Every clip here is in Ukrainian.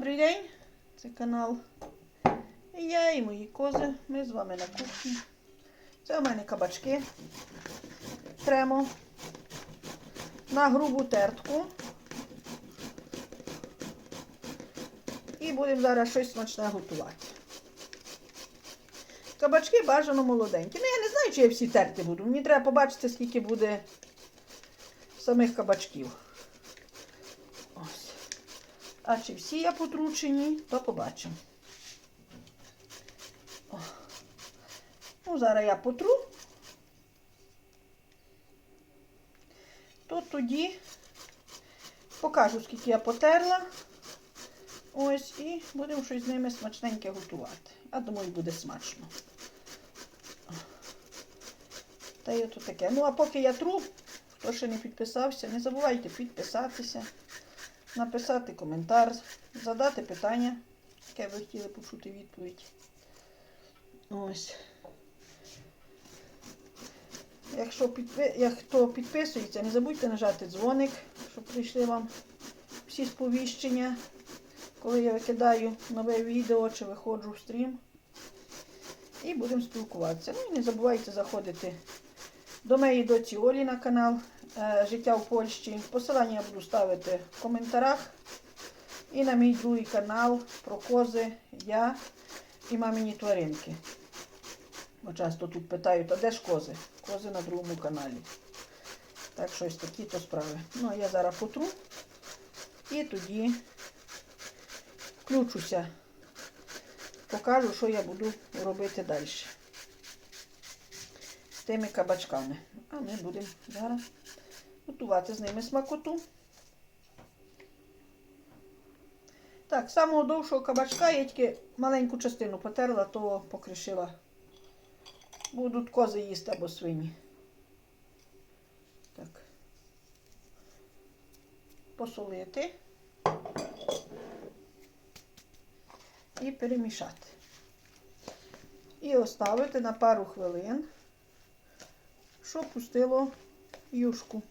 Добрий день, це канал. І я і мої кози. Ми з вами на кухні. Це у мене кабачки. Тремо на грубу тертку. І будемо зараз щось смачне готувати. Кабачки бажано молоденькі. Ну, я не знаю, чи я всі терти буду. Мені треба побачити, скільки буде самих кабачків. А чи всі я потручені, то побачимо. Ну, зараз я потру. То тоді покажу, скільки я потерла. Ось, і будемо щось з ними смачненьке готувати. Я думаю, буде смачно. Та й ото таке. Ну, а поки я тру, хто ще не підписався, не забувайте підписатися, написати коментар, задати питання, яке ви хотіли почути відповідь. Ось. Якщо підпи... як хто підписується, не забудьте нажати дзвоник, щоб прийшли вам всі сповіщення, коли я викидаю нове відео чи виходжу в стрім. І будемо спілкуватися. Ну і не забувайте заходити до моєї доці Олі на канал Життя в Польщі. Посилання я буду ставити в коментарях. І на мій другий канал про кози, я і мамині тваринки. Бо часто тут питають, а де ж кози? Кози на другому каналі. Так що ось такі то справи. Ну, а я зараз потру і тоді включуся. Покажу, що я буду робити далі з тими кабачками. А ми будемо зараз готувати з ними смакоту. Так, самого довшого кабачка я тільки маленьку частину потерла, то покришила. Будуть кози їсти або свині. Так. Посолити і перемішати. І оставити на пару хвилин, щоб пустило юшку.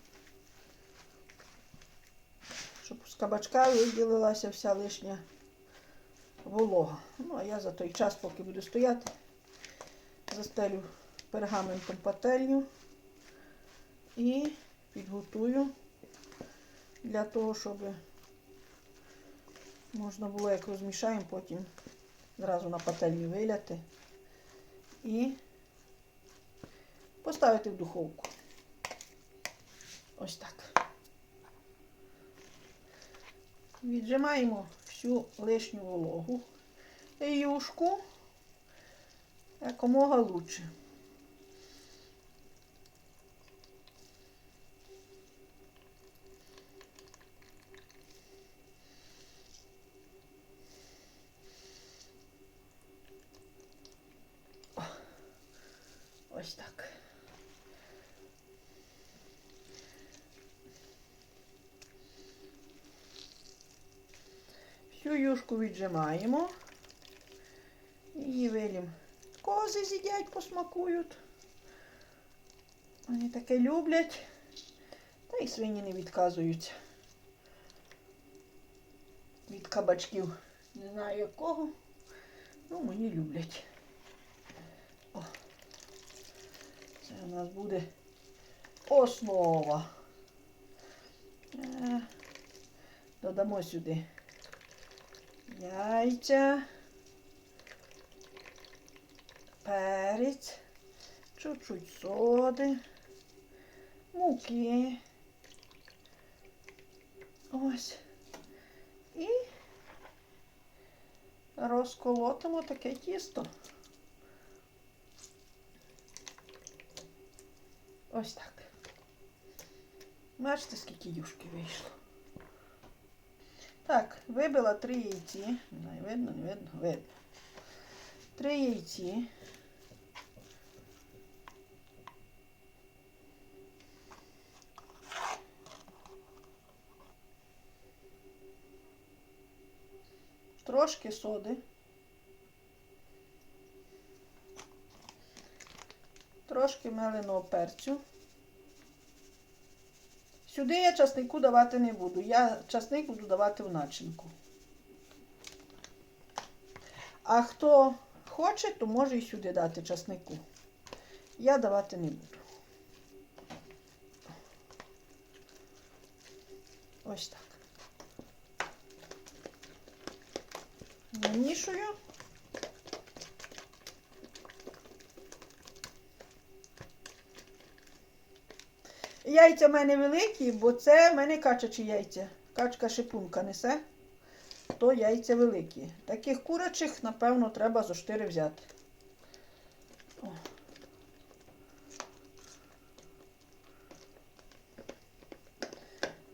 Щоб з кабачка виділилася вся лишня волога. Ну, а я за той час, поки буду стояти, застелю пергаментом пательню і підготую для того, щоб можна було, як розмішаємо, потім зразу на пательню виляти і поставити в духовку. Ось так. Віджимаємо всю лишню вологу і юшку якомога лучше. О, Ось так. Всю віджимаємо. І вилім. Кози з'їдять, посмакують. Вони таке люблять. Та й свині не відказуються. Від кабачків. Не знаю якого. Ну, мені люблять. О. Це у нас буде основа. Е, Додамо сюди яйця, перець, чуть-чуть соди, муки. Ось. І розколотимо таке тісто. Ось так. Бачите, скільки юшки вийшло. Так, вибила три яйці. Не видно, не видно, видно. Три яйці. Трошки соди. Трошки меленого перцю. Сюди я часнику давати не буду. Я часник буду давати в начинку. А хто хоче, то може і сюди дати часнику. Я давати не буду. Ось так. Намішую. Яйця в мене великі, бо це в мене качачі яйця. Качка шипунка несе, то яйця великі. Таких курачих, напевно, треба зо 4 взяти.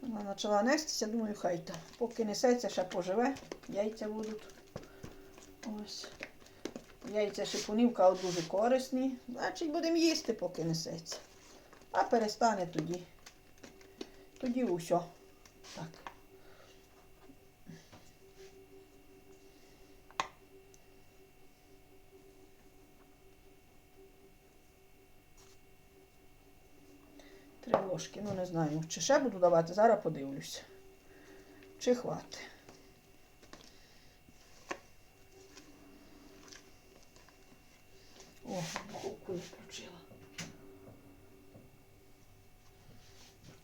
Вона почала нестися, думаю, хай то. Поки несеться, ще поживе, яйця будуть. Ось. Яйця шипунівка дуже корисні. Значить, будемо їсти, поки несеться. А перестане тоді. Тоді усе. Так. Три ложки. Ну не знаю, чи ще буду давати, зараз подивлюся. Чи хватить. О, духовку включила.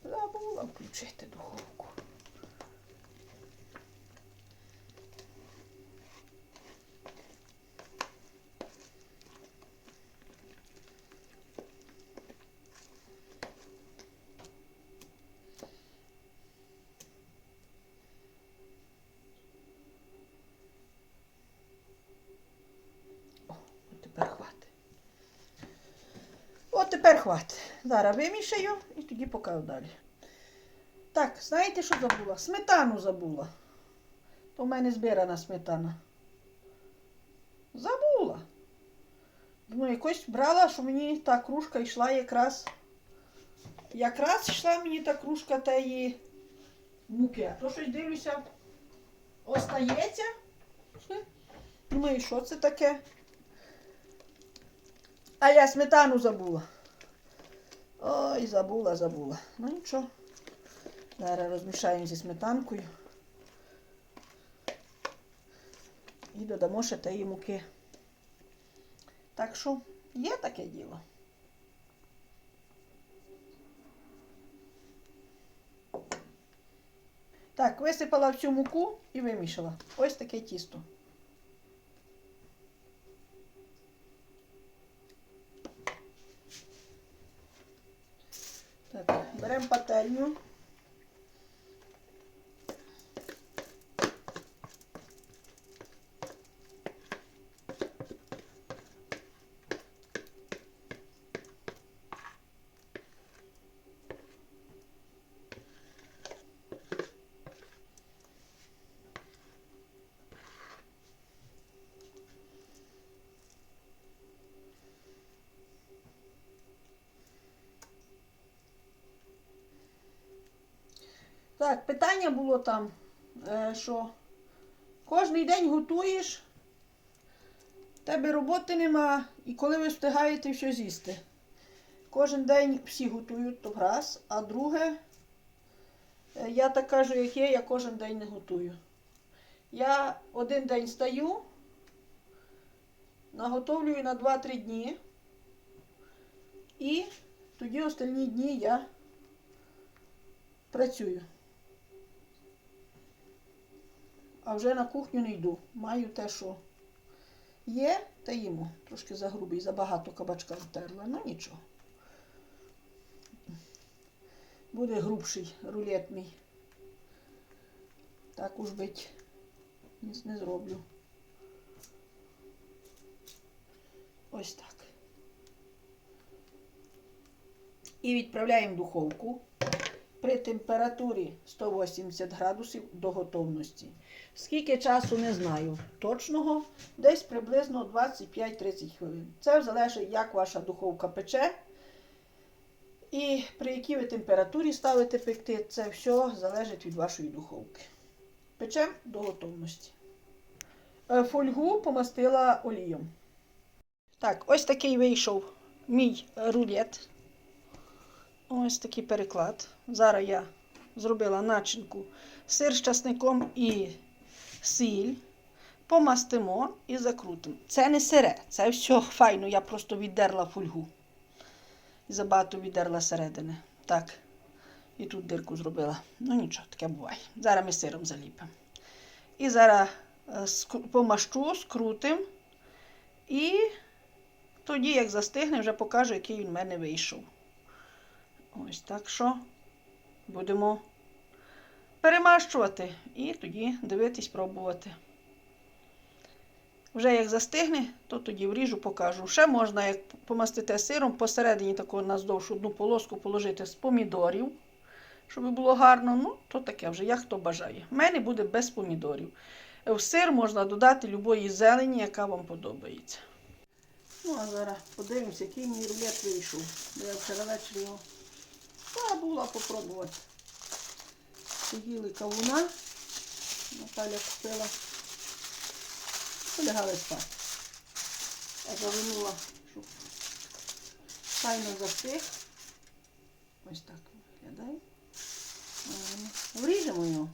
Забула включити духовку. Тепер хватить. Зараз вимішаю тоді покажу далі. Так, знаєте, що забула? Сметану забула. То в мене збирана сметана. Забула. Думаю, якось брала, що мені та кружка йшла якраз. Якраз йшла мені та кружка тієї муки. А то щось дивлюся, остається. Думаю, що це таке? А я сметану забула. Ой, забула, забула. Ну нічого. Зараз розмішаємо зі сметанкою. І додамо ще тієї муки. Так що є таке діло. Так, висипала всю муку і вимішала. Ось таке тісто. Так, беремо Так, питання було там, е, що кожний день готуєш, тебе роботи нема, і коли ви встигаєте все з'їсти. Кожен день всі готують то раз, а друге, е, я так кажу, як є, я кожен день не готую. Я один день стаю, наготовлюю на 2-3 дні, і тоді остальні дні я працюю. А вже на кухню не йду. Маю те, що є, та їмо. Трошки загрубий, забагато кабачка втерла, ну нічого. Буде грубший рулет мій. Так уж бить. Не, не зроблю. Ось так. І відправляємо в духовку при температурі 180 градусів до готовності. Скільки часу не знаю точного, десь приблизно 25-30 хвилин. Це залежить, як ваша духовка пече. І при якій ви температурі ставите пекти, це все залежить від вашої духовки. Печемо до готовності. Е, Фольгу помастила олієм. Так, ось такий вийшов мій рулет. Ось такий переклад. Зараз я зробила начинку сир з часником і сіль. помастимо і закрутимо. Це не сире, це все файно. Я просто віддерла фольгу. Забагато віддерла середини. Так. І тут дирку зробила. Ну нічого, таке буває. Зараз ми сиром заліпимо. І зараз е, помащу, скрутим. І тоді, як застигне, вже покажу, який він в мене вийшов. Ось так що будемо перемащувати і тоді дивитись, пробувати. Вже як застигне, то тоді вріжу, покажу. Ще можна, як помастити сиром, посередині такого наздовж одну полоску положити з помідорів, щоб було гарно. Ну, то таке вже, як хто бажає. У мене буде без помідорів. В сир можна додати любої зелені, яка вам подобається. Ну, а зараз подивимося, який мій рулет вийшов. Я вчора ввечері його та була попробувати. Сиділи кавуна. Наталя купила. Полягали спати. Я завернула, щоб тайно застиг. Ось так виглядає. Вріжемо його.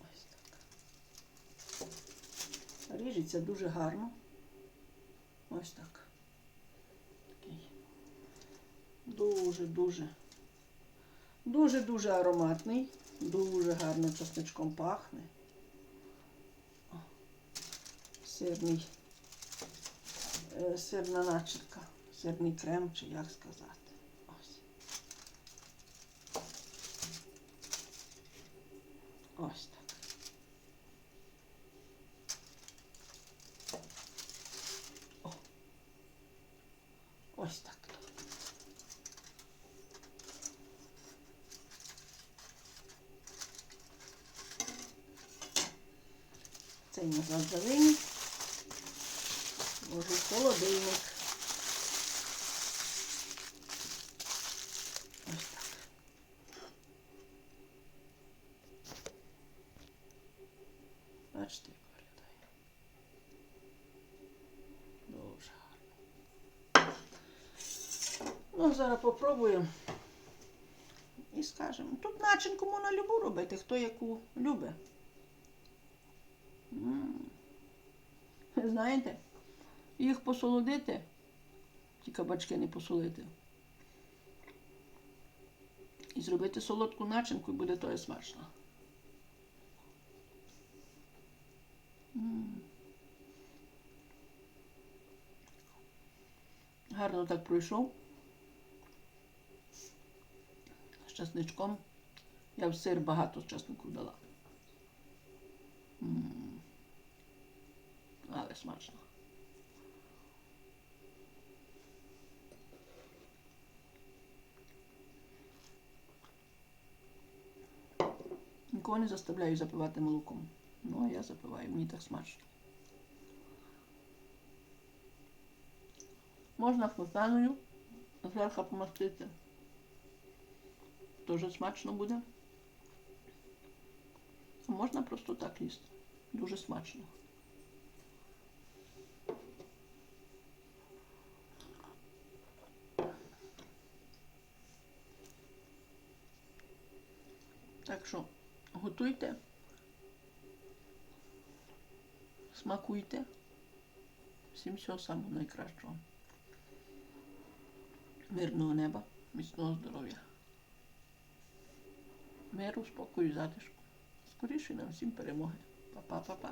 Ось так. Ріжеться дуже гарно. Ось так. Дуже-дуже. Дуже-дуже ароматний. Дуже гарно чесничком пахне. Сирний. е, Сирна начинка. Сирний крем, чи як сказати. Ось. Ось так. О. Ось так. Це назад завинь. Може в холодильник. Ось так. Бачите, як виглядає. Дуже гарно. Ну, зараз попробуємо. І скажемо. Тут начинку можна любу робити, хто яку любить. Знаєте, їх посолодити, ті кабачки не посолити. І зробити солодку начинку і буде то і смачно. Гарно так пройшов. З часничком. Я в сир багато часнику дала. М. Але смачно. Нікого не заставляю запивати молоком. Ну, а я запиваю, мені так смачно. Можна сметаною зверху помастити. Дуже смачно буде. Можна просто так їсти. Дуже смачно. Так що готуйте, смакуйте. Всім всього самого найкращого. Мирного неба, міцного здоров'я. Миру, спокою, затишку. Скоріше нам всім перемоги. Па-па-па-па.